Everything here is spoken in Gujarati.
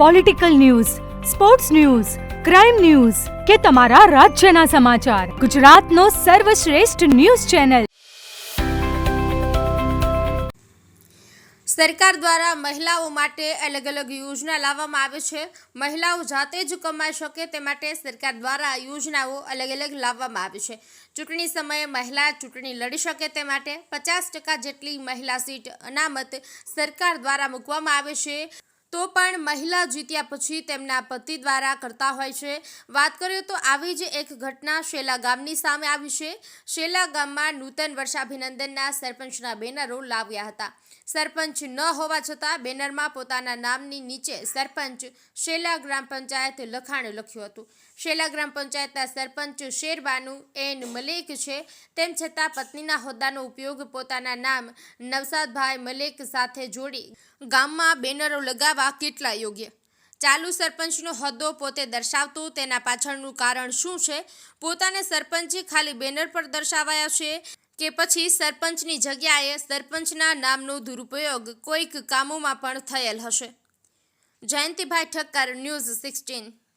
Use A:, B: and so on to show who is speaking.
A: Political news sports news crime news કે તમારા રાજ્યના સમાચાર ગુજરાતનો સર્વશ્રેષ્ઠ ન્યૂઝ ચેનલ
B: સરકાર દ્વારા મહિલાઓ માટે અલગ અલગ યોજના લાવવામાં આવે છે. મહિલાઓ જાતે જ કમાઈ શકે તે માટે સરકાર દ્વારા યોજનાઓ અલગ અલગ લાવવામાં આવે છે. ચૂંટણી સમયે મહિલા ચૂંટણી લડી શકે તે માટે પચાસ ટકા જેટલી મહિલા સીટ અનામત સરકાર દ્વારા મૂકવામાં આવે છે. તો પણ મહિલા જીત્યા પછી તેમના પતિ દ્વારા કરતા હોય છે. વાત કરીએ તો આવી જ એક ઘટના શેલા ગામની સામે આવી છે. શેલા ગામમાં નૂતન વર્ષાભિનંદનના સરપંચના બેનરો લાવ્યા હતા. સરપંચ ન હોવા છતાં બેનરમાં પોતાના નામની નીચે સરપંચ શેલા ગ્રામ પંચાયત લખાણ લખ્યું હતું. શેલા ગ્રામ પંચાયતના સરપંચ શેરબાનુ એન મલેક છે. તેમ છતાં પત્નીના હોદ્દાનો ઉપયોગ પોતાના નામ નવસાદભાઈ મલેક સાથે જોડી ગામમાં બેનરો લગાવવા કેટલા યોગ્ય? ચાલુ સરપંચનો હોદ્દો પોતે દર્શાવતો તેના પાછળનું કારણ શું છે? પોતાને સરપંચે ખાલી બેનર પર દર્શાવાયા છે કે પછી સરપંચની જગ્યાએ સરપંચના નામનો દુરુપયોગ કોઈક કામોમાં પણ થયેલ હશે? Jayantibhai Thakkar, news sixteen.